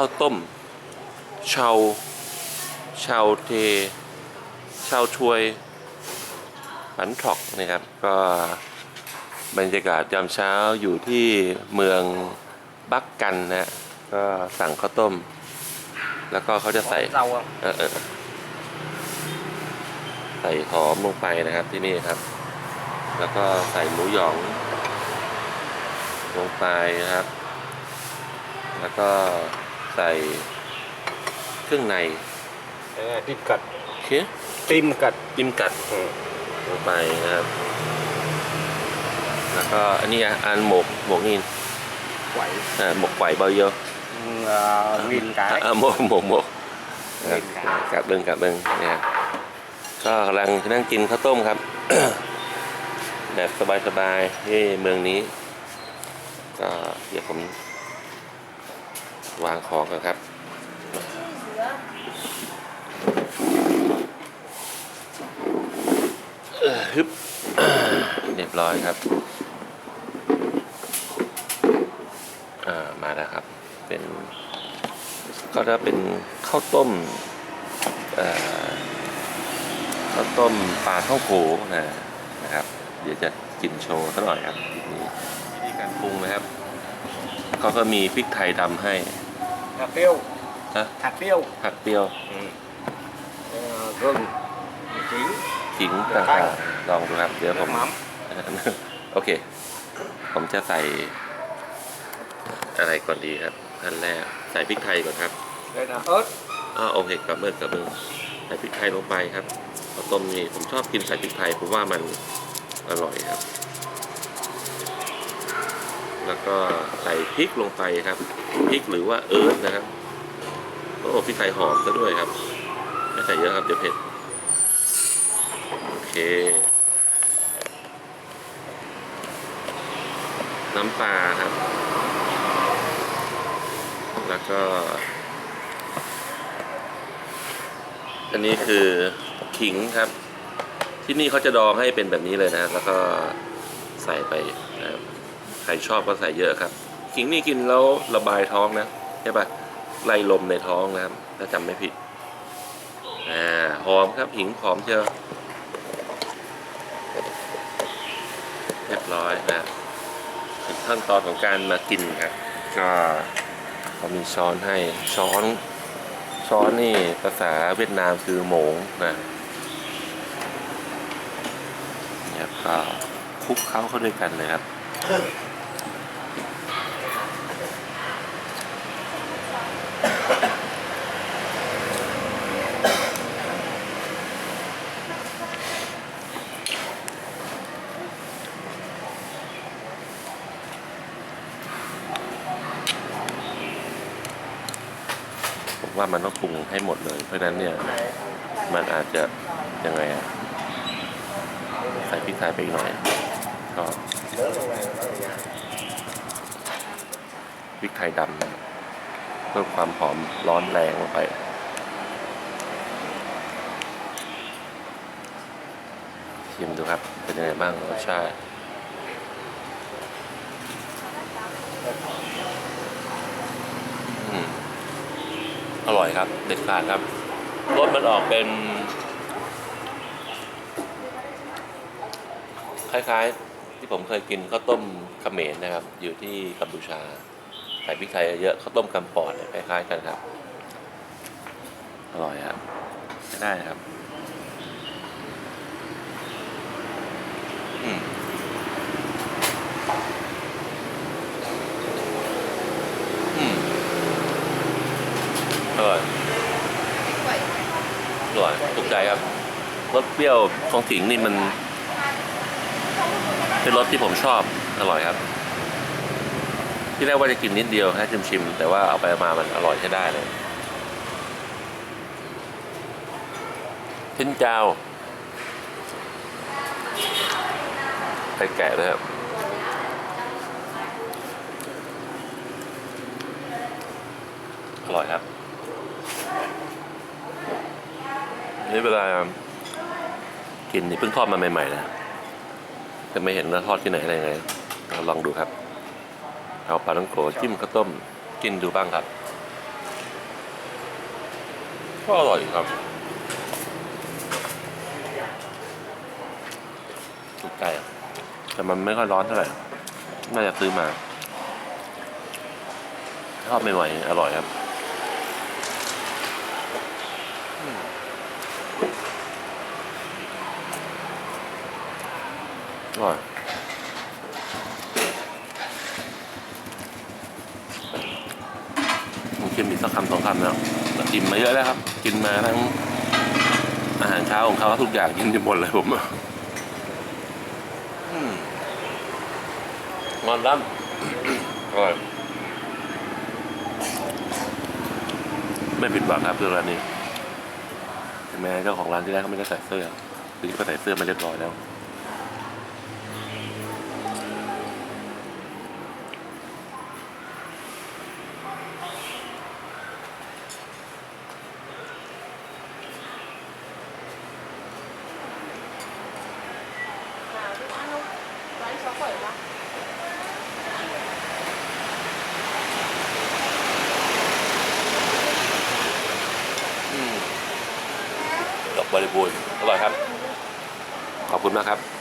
ข้าวต้มเชาเชาเทเชาชวยหันถอกนะครับก็บรรยากาศยามเช้าอยู่ที่เมืองบักกันนะฮะก็สั่งข้าวต้ม แล้วก็เขาจะใส่ rau không เออเออใส่หอมลงไปนะครับที่นี่ครับ แล้วก็ใส่หมูหยอง ลงไปนะครับ แล้วก็ ใส่เครื่องใน Đây là tim cật โอเค tim cật จิ้มกัด ừ. ลงไปนะครับ แล้วก็อันนี้อะอันหมกหมกนี่ quẩy อ่าหมกไก่เบาเยอะ uh, nghìn cái อ่าหมกหมกหมก nghìn cái กับเบิ้งกับเบิ้งเนี่ยครับก็กำลังนั่งกินข้าวต้มครับ แบบสบายๆที่เมืองนี้ ก็เดี๋ยวผม วางของกันครับเอ่อฮึบเรียบร้อยครับอ่ามาแล้วครับ เป็นก็จะเป็นข้าวต้มอ่อข้าวต้มปลาท่องโขนะนะครับ เดี๋ยวจะกินโชว์สักหน่อยครับนี้วิธีการปรุงนะครับเขาก็มีพริกไทยดำให้ hạt tiêu Hả? hạt tiêu ผักเปรี้ยว ừ. Ờ, gừng chín ขิงต่างๆลองดูครับเดี๋ยวผ nước ม mắm โอเค ผมจะใส่ อะไรก่อนดีครับขั้นแรกใส่พริกไทยก่อนครับ đây là ớt อ่าโอเคกับเบิร์กับเบิร์ใส่พริกไทยลงไปครับข้าวต้มนี่ผมชอบกินใส่พริกไทยผมว่ามันอร่อยครับ แล้วก็ใส่พริกลงไปครับพริกหรือว่าเอิร์ธนะครับโอ้พริกไทยหอมซะด้วยครับไม่ใส่เยอะครับเดี๋ยวเผ็ดโอเค น้ำปลาครับ แล้วก็ อันนี้คือขิงครับ ที่นี่เขาจะดองให้เป็นแบบนี้เลยนะแล้วก็ใส่ไป ใครชอบก็ใส่เยอะครับ ขิงนี่กินแล้วระบายท้องนะใช่ปะไล่ลมในท้องนะครับ ถ้าจำไม่ผิดอ่าหอมครับขิงหอมเชียวเรียบร้อยนะถึงขั้นตอนของการมากินครับก็เขามีช้อนให้ช้อนช้อนนี่ภาษาเวียดนามคือโหมงนะเนี่ยก็คลุกเข้าเข้าด้วยกันเลยครับ ว่ามันต้องปรุงให้หมดเลย เพราะฉะนั้นเนี่ยมันอาจจะยังไงอะใส่พริกไทยไปอีกหน่อยก็พริกไทยดำเพิ่มความหอมร้อนแรงลงไปชิมดูครับ เป็นยังไงบ้างรสชาติ อืม อร่อยครับ เด็ดขาดครับรสมันออกเป็น คล้ายๆ ที่ผมเคยกินข้าวต้มเขมรนะครับ อยู่ที่กัมพูชาใส่พริกไทยเยอะข้าวต้มกำปอดเนี่ยคล้ายๆกันครับ อร่อยครับใช้ได้ครับอืมอืมอ ร่อยอร่อยถูกใจครับรสเปรี้ยวของถิงนี่มัน เป็นรสที่ผมชอบอร่อยครับ ที่แรกว่าจะกินนิดเดียวแค่ชิมๆแต่ว่าเอาไปมามันอร่อยใช้ได้เลยชิ้นเจ้าไข่แกะนะครับ อร่อยครับ นี่เวลากินนี่เพิ่งทอดมาใหม่ๆนะจะไม่เห็นว่าทอดที่ไหนอะไรไงเราลองดูครับ เอาปลาต้องโกจิ้มข้าวต้มกินดูบ้างครับก็อร่อยครับถูกใจแต่มันไม่ค่อยร้อนเท่าไหร่น่าจะซื้อมาชอบใหม่ๆอร่อยครับ อร่อยผมกินอีกสักคำสองคำแล้วแต่กินมาเยอะแล้วครับ กินมาทั้งอาหารเช้าของเขาทุกอย่างกินจนหมดเลยผมอืมงอนล้ำอร่อยไม่ผิดหวังครับเรื่องร้านนี้ถึงแม้เจ้าของร้านที่แรกเขาไม่ได้ใส่เสื้อคือเขาใส่เสื้อมาเรียบร้อยแล้ว Và anh cháu khỏe mà. ดอกบริบูรณ์อร่อยครับ ขอบคุณมากครับ